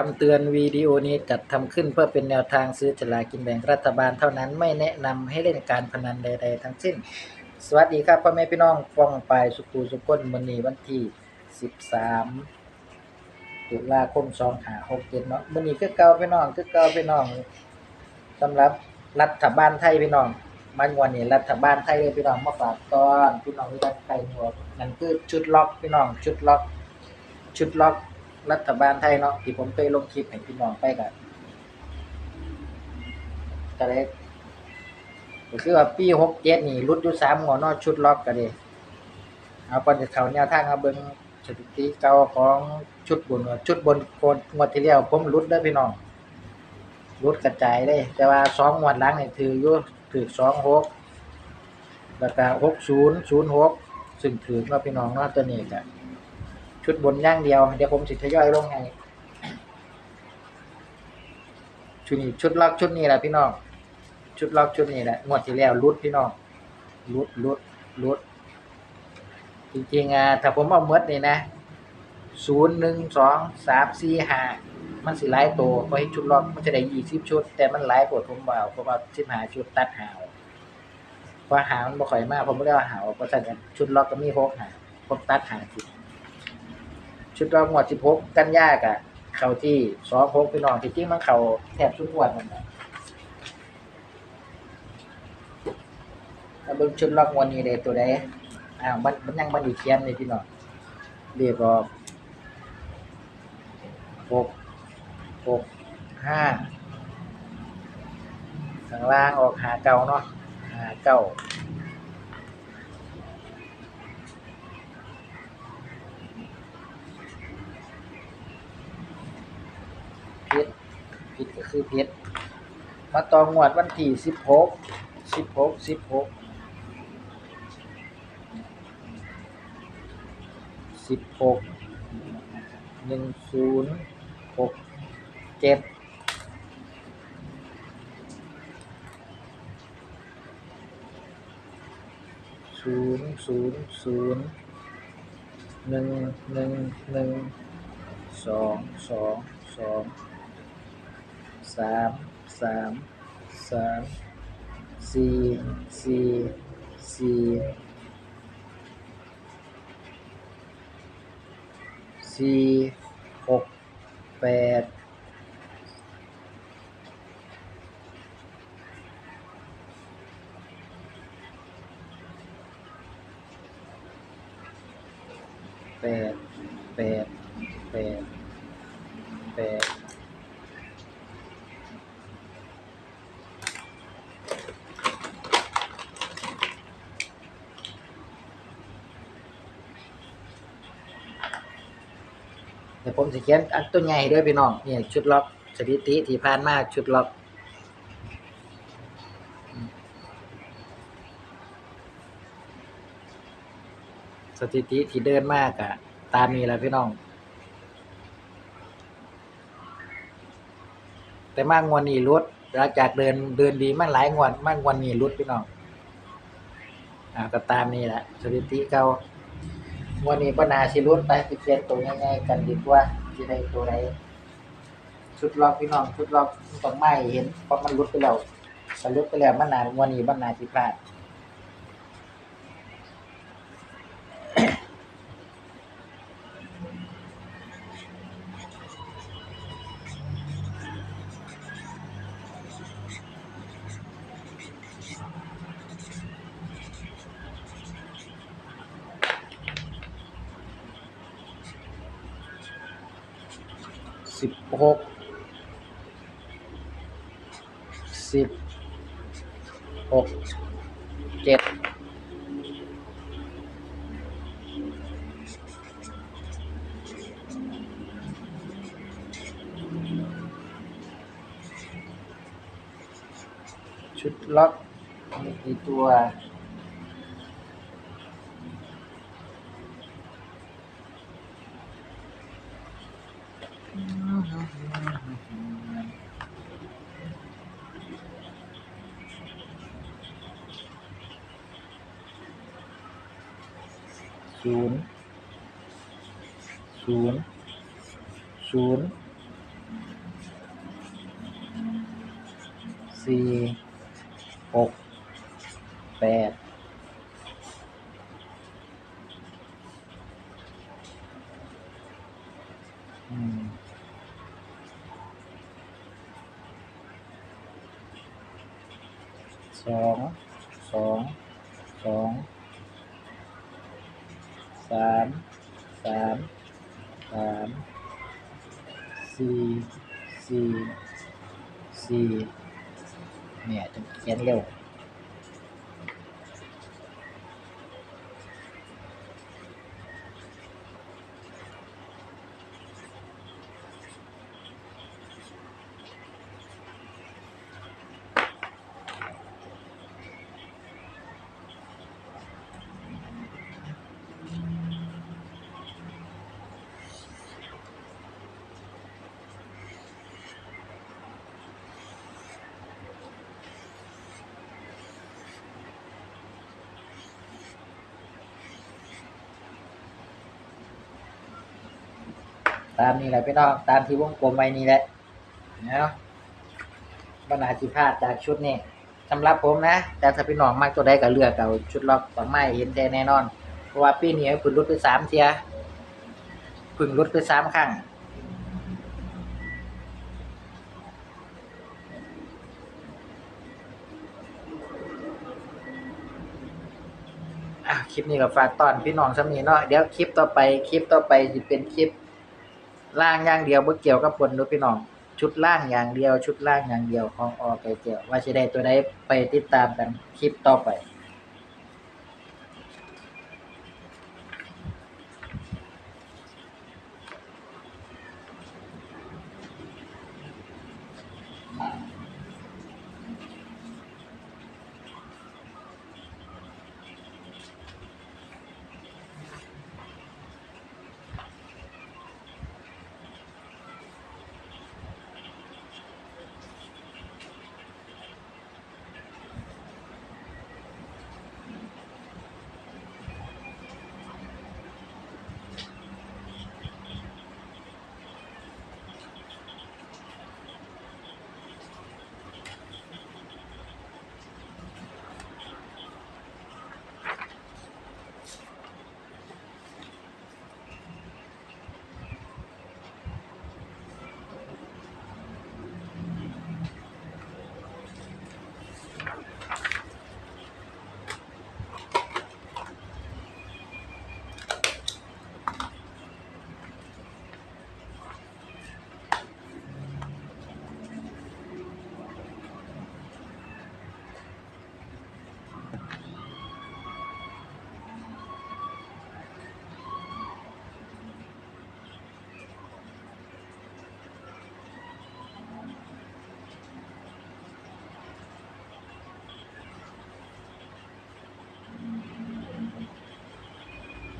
คำเตือนวิดีโอนี้จัดทำขึ้นเพื่อเป็นแนวทางซื้อฉลากกินแบ่งรัฐบาลเท่านั้นไม่แนะนำให้เล่นการพนันใด ๆ ทั้งสิ้น สวัสดีครับพ่อแม่พี่น้องฟองไปสุกูสุก้นมื้อนี้วันที่ 13 ตุลาคม2567เนาะมื้อนี้คือเก่าพี่น้องคือเก่าพี่น้องสำหรับรัฐบาลไทยพี่น้องมันวันนี้รัฐบาลไทยเลยพี่น้องมาฝากตอนพี่น้องที่รักไทยหัวนั่นคือชุดล็อกพี่น้องชุดล็อก ชุดล็อก รัฐบาลไทยเนาะที่ผมเคยลงคลิปให้พี่น้องไปกันก็เลยก็คือว่าปี67นี่รุดอยู่3หัวนาะชุดล็อกก็เลยเอาก่อนเขาแนวทางเอาเบิงสถิติเก่าของชุดบนชุดบนโคนงวดที่แล้วผมรุดเด้พี่น้องรุดกระจายเลยแต่ว่า2งวดหลังนี่ถืออยู่ถือ26แล้วก็60 06ซึ่งถือเนาพี่น้องเนาะตัวนี้ก็ ชุดบนย่างเดียว เดี๋ยวผมสิทยอยลงให้ชุดนี้ชุดล็อกชุดนี้แหละพี่น้อง ชุดล็อกชุดนี้แหละงวดที่แล้วรุดพี่น้องรุดรุดรุด จริงๆอะถ้าผมเอาเมดนี่นะศูนย์หนึ่งสองสามสี่ห้ามันสิหลายตัวเพราะให้ชุดล็อกมันจะได้ยี่สิบชุด แต่มันหลายปวดผมเบเอาเพราะว่าสิบห้าชุดตัดหาวเพราะหามันบ่ค่อยมากผมไม่ได้ว่าหาวเพราะฉะนั้นชุดล็อกก็มีหกหาผมตัดหาสิ ชุดรอบหมวด16กันยากอะเขาที่26พี่น้องที่จริงมันเขาแทบทุกงวดนั่นและแล้วเบิ่งชุดรองวดนี้ได้ตัวใดอ้าวมันมันยังบ่ได้เขียนเลยพี่น้องเรียกออก6 6 5ข้างล่างออกหาเก่าเนาะหาเก่า พิษพิษก็ คือเพิษมาต่องวดวันที่สิบหกสิบหกสิบหกสิบหกหนึ่งศูนย์หกเจ็ดศูนย์ศูนย์ศูนย์หนึ่งหนึ่งหนึ่งสองสองสอง สามสามสามสี่สี่สี่สี่หกแปดแปดแปดแปดแปด ดี๋ยวผมสิเขียนอันตัวใหญ่ด้วยพี่น้องเนี่ยชุดล็อกสถิติที่ผ่านมาชุดล็อกสถิติที่เดินมากอะตามนี้แหละพี่น้อง แต่มากงวดนี้รุดหลังจากเดินเดินดีมันหลายงวดมากงวดนี้รุดพี่น้องอ่าก็ตามนี้แหละสถิติเก่า วันนี้ก็นาสิรุดไปสิเขียนตัวง่ายๆกันดีกว่าจะได้ตัวไหนชุดรอบพี่น้องชุดรอบต้องไม่เห็นเพราะมันรุดไปแล้วมันรุดไปแล้วมันนานวันนี้มันนาที่พลาด สิบหกสิบหกเจ็ดชุดล็อกมีกี่ตัว ศูนย์ศูนซูนสี่หกแปดสองสองสอง สามสามสามสี่สี่สี่เนี่ยจะเขียนเร็ว ตามนี้แหละพี่น้องตามที่วงกลมไว้นี่แหละเนาะบรรณาจิพลาดจากชุดนี้สำหรับผมนะแต่ถ้าพี่น้องมากตัวใดก็เลือกเอาชุดล็อกสองไม้เห็นใจแน่นอน เพราะว่าปีนี้พึ่งรุดไปสามเทียพึ่งรุดไปสามครั้งอะคลิปนี้ก็ฝากตอนพี่น้องสำนีเนาะเดี๋ยวคลิปต่อไปคลิปต่อไปจะเป็นคลิป ล่างอย่างเดียวบ่เกี่ยวกับบนเด้อพี่น้อง ชุดล่างอย่างเดียว ชุดล่างอย่างเดียวของออไก่เจียวว่าสิได้ตัวใดไปติดตามกันคลิปต่อไป